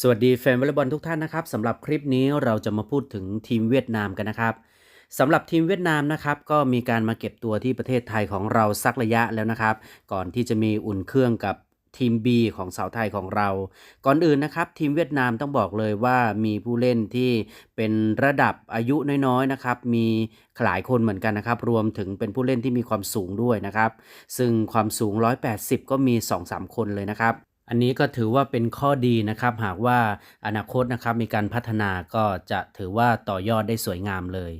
สวัสดีแฟนวอลเลย์บอลทุกท่านนะครับสำหรับคลิปนี้เราจะมาพูดถึงทีมเวียดนามกันนะครับสำหรับทีมเวียดนามนะครับก็มีการมาเก็บตัวที่ประเทศไทยของเราสักระยะแล้วนะครับ ก่อนที่จะมีอุ่นเครื่องกับทีม B ของสาวไทยของเรา ก่อนอื่นนะครับ ทีมเวียดนามต้องบอกเลยว่ามีผู้เล่นที่เป็นระดับอายุน้อยๆนะครับ มีหลายคนเหมือนกันนะครับ รวมถึงเป็นผู้เล่นที่มีความสูงด้วยนะครับ ซึ่งความสูง 180 ก็มี 2-3 คนเลยนะครับ อันนี้ก็ถือว่าเป็นข้อดีนะครับ หากว่าอนาคตนะครับมีการพัฒนาก็จะถือว่าต่อยอดได้สวยงามเลย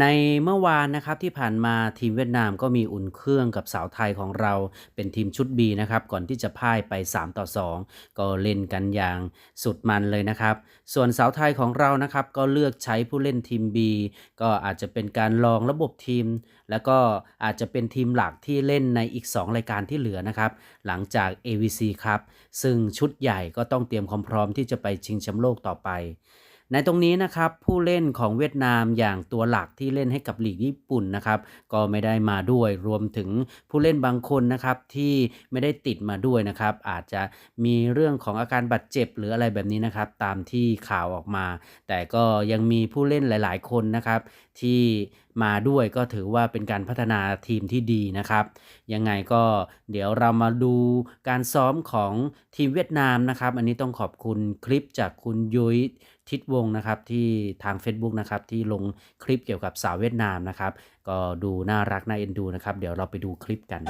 ในเมื่อวานนะครับที่ผ่านมาทีมเวียดนามก็มีอุ่นเครื่องกับสาวไทยของเราเป็นทีมชุด B นะครับก่อนที่จะพ่ายไป 3 ต่อ 2 ก็เล่นกันอย่างสุดมันเลยนะครับ ส่วนสาวไทยของเรานะครับก็เลือกใช้ผู้เล่นทีม B ก็อาจจะเป็นการลองระบบทีม แล้วก็อาจจะเป็นทีมหลักที่เล่นในอีก 2 รายการที่เหลือนะครับ หลังจาก AVC ครับซึ่งชุดใหญ่ก็ต้องเตรียมความพร้อมที่จะไปชิงแชมป์โลกต่อไป ในตรงนี้นะครับผู้เล่นของเวียดนามอย่างตัวหลักที่เล่นให้กับลีกญี่ปุ่นนะครับก็ไม่ได้มาด้วยรวมถึงผู้เล่นบางคนนะครับที่ไม่ได้ติดมาด้วยนะครับอาจจะมีเรื่องของอาการบาดเจ็บหรืออะไรแบบนี้นะครับตามที่ข่าวออกมา แต่ก็ยังมีผู้เล่นหลาย ๆ คนนะครับที่ มาด้วยก็ถือว่าเป็นการพัฒนาทีมที่ดีนะครับ ยังไงก็เดี๋ยวเรามาดูการซ้อมของทีมเวียดนามนะครับ อันนี้ต้องขอบคุณคลิปจากคุณยุ้ยทิดวงนะครับที่ทาง Facebook นะครับที่ลงคลิปเกี่ยวกับสาวเวียดนามนะครับ ก็ดูน่ารักน่าเอ็นดูนะครับ เดี๋ยวเราไปดูคลิปกัน